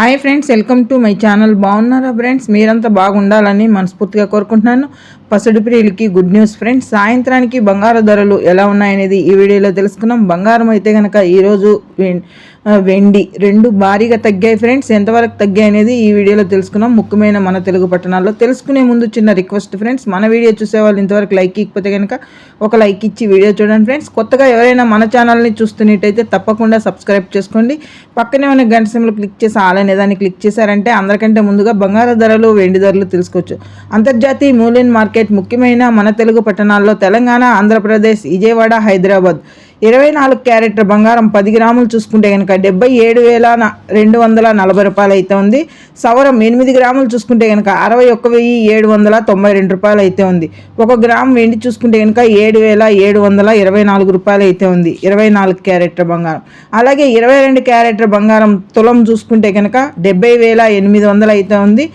Hi friends welcome to my channel. బాగున్నారా friends? మీరంతా బాగుండాలని మనస్ఫూర్తిగా కోరుకుంటున్నాను. పసుడు ప్రియులకి గుడ్ న్యూస్ ఫ్రెండ్స్. సాయంత్రానికి బంగారు ధరలు ఎలా ఉన్నాయనేది ఈ వీడియోలో తెలుసుకున్నాం. బంగారం అయితే కనుక ఈరోజు వెండి రెండు భారీగా తగ్గాయి ఫ్రెండ్స్. ఎంతవరకు తగ్గాయి అనేది ఈ వీడియోలో తెలుసుకున్నాం. ముఖ్యమైన మన తెలుగు పట్టణాల్లో తెలుసుకునే ముందు చిన్న రిక్వెస్ట్ ఫ్రెండ్స్. మన వీడియో చూసే వాళ్ళు ఇంతవరకు లైక్ ఇకపోతే కనుక ఒక లైక్ ఇచ్చి వీడియో చూడండి ఫ్రెండ్స్. కొత్తగా ఎవరైనా మన ఛానల్ని చూస్తున్నట్టయితే తప్పకుండా సబ్స్క్రైబ్ చేసుకోండి. పక్కనే ఉన్న గంట సింబల్ క్లిక్ చేసి ఆలయం అనే దాన్ని క్లిక్ చేశారంటే అందరికంటే ముందుగా బంగారు ధరలు వెండి ధరలు తెలుసుకోవచ్చు. అంతర్జాతీయ మూలిన్ మార్కెట్ ముఖ్యమైన మన తెలుగు పట్టణాల్లో తెలంగాణ ఆంధ్రప్రదేశ్ విజయవాడ హైదరాబాద్. ఇరవై నాలుగు క్యారెట్ బంగారం పది గ్రాములు చూసుకుంటే కనుక డెబ్బై ఏడు వేల రెండు వందల నలభై రూపాయలు అయితే ఉంది. సవరం ఎనిమిది గ్రాములు చూసుకుంటే కనుక అరవై ఒక్క వెయ్యి ఏడు వందల తొంభై రెండు రూపాయలు అయితే ఉంది. ఒక గ్రామ్ వెండి చూసుకుంటే కనుక ఏడు వేల ఏడు వందల ఇరవై నాలుగు రూపాయలు అయితే ఉంది. ఇరవై నాలుగు క్యారెట్ బంగారం. అలాగే ఇరవై రెండు క్యారెట్ బంగారం తులం చూసుకుంటే కనుక డెబ్బై వేల ఎనిమిది వందలు అయితే ఉంది.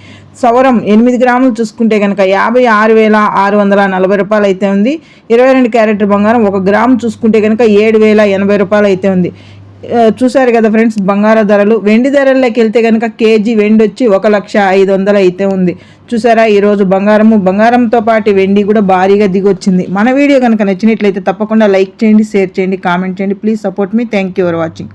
సవరం ఎనిమిది గ్రాములు చూసుకుంటే కనుక యాభై ఆరు వేల ఆరు వందల నలభై రూపాయలు అయితే ఉంది. ఇరవై రెండు క్యారెట్ బంగారం ఒక గ్రామ్ చూసుకుంటే కనుక ఏడు వేల ఎనభై రూపాయలు అయితే ఉంది. చూశారు కదా ఫ్రెండ్స్ బంగార ధరలు. వెండి ధరల్లోకి వెళ్తే కనుక కేజీ వెండి వచ్చి ఒక లక్ష ఐదు వందలు అయితే ఉంది. చూసారా ఈరోజు బంగారము బంగారంతో పాటు వెండి కూడా భారీగా దిగొచ్చింది మన వీడియో కనుక నచ్చినట్లయితే తప్పకుండా లైక్ చేయండి షేర్ చేయండి కామెంట్ చేయండి. Please support me. Thank you for watching.